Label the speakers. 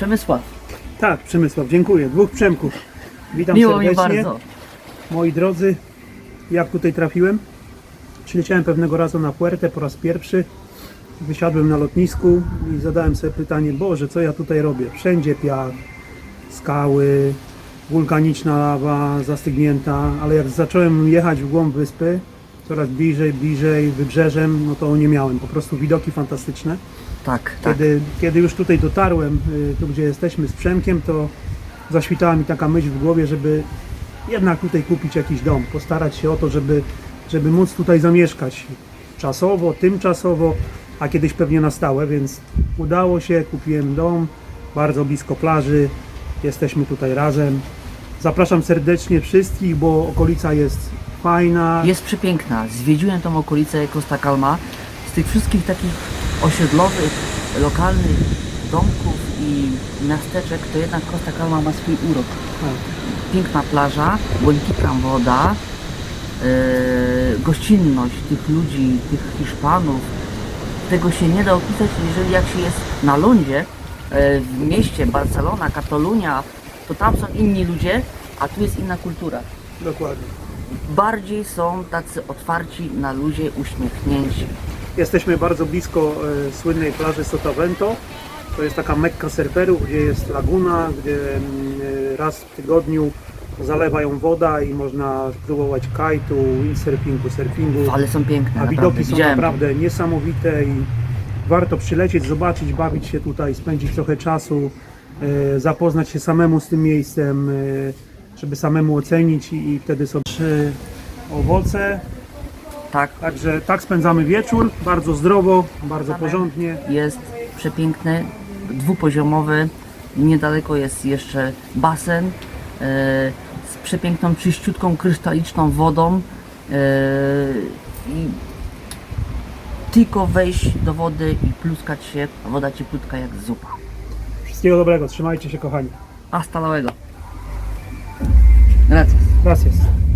Speaker 1: Przemysław,
Speaker 2: Tak, Przemysław, dziękuję. Dwóch Przemków. Witam
Speaker 1: miło mi
Speaker 2: serdecznie.
Speaker 1: bardzo.
Speaker 2: Moi drodzy, jak tutaj trafiłem? Przyleciałem pewnego razu na Puertę po raz pierwszy. Wysiadłem na lotnisku i zadałem sobie pytanie, Boże, co ja tutaj robię? Wszędzie piach, skały, wulkaniczna lawa zastygnięta, ale jak zacząłem jechać w głąb wyspy, coraz bliżej, bliżej wybrzeżem, no to nie miałem. Po prostu widoki fantastyczne.
Speaker 1: Tak, tak.
Speaker 2: Kiedy, kiedy już tutaj dotarłem, y, tu gdzie jesteśmy z Przemkiem, to zaświtała mi taka myśl w głowie, żeby jednak tutaj kupić jakiś dom, postarać się o to, żeby, żeby móc tutaj zamieszkać czasowo, tymczasowo, a kiedyś pewnie na stałe, więc udało się, kupiłem dom bardzo blisko plaży, jesteśmy tutaj razem. Zapraszam serdecznie wszystkich, bo okolica jest fajna.
Speaker 1: Jest przepiękna. Zwiedziłem tą okolicę Costa Calma. Z tych wszystkich takich osiedlowych, lokalnych domków i miasteczek, to jednak Costa Calma ma swój urok.
Speaker 2: Tak.
Speaker 1: Piękna plaża, błękitna woda, yy, gościnność tych ludzi, tych Hiszpanów. Tego się nie da opisać, jeżeli jak się jest na lądzie, yy, w mieście Barcelona, Katalunia, to tam są inni ludzie, a tu jest inna kultura.
Speaker 2: Dokładnie.
Speaker 1: bardziej są tacy otwarci na luzie, uśmiechnięci.
Speaker 2: Jesteśmy bardzo blisko e, słynnej plaży Sotavento. To jest taka mekka surferów, gdzie jest laguna, gdzie mm, e, raz w tygodniu zalewa ją woda i można spróbować kajtu, windsurfingu, surfingu.
Speaker 1: Ale są piękne,
Speaker 2: A
Speaker 1: naprawdę.
Speaker 2: widoki są
Speaker 1: Widziałem.
Speaker 2: naprawdę niesamowite i warto przylecieć, zobaczyć, bawić się tutaj, spędzić trochę czasu, e, zapoznać się samemu z tym miejscem, żeby samemu ocenić i, wtedy sobie owoce.
Speaker 1: Tak,
Speaker 2: Także tak spędzamy wieczór, bardzo zdrowo, bardzo porządnie.
Speaker 1: jest przepiękny, dwupoziomowy. Niedaleko jest jeszcze basen e, z przepiękną, czyściutką, krystaliczną wodą. E, I tylko wejść do wody i pluskać się, a woda cieplutka jak zupa.
Speaker 2: Wszystkiego dobrego, trzymajcie się kochani.
Speaker 1: Hasta luego. Gracias.
Speaker 2: Gracias.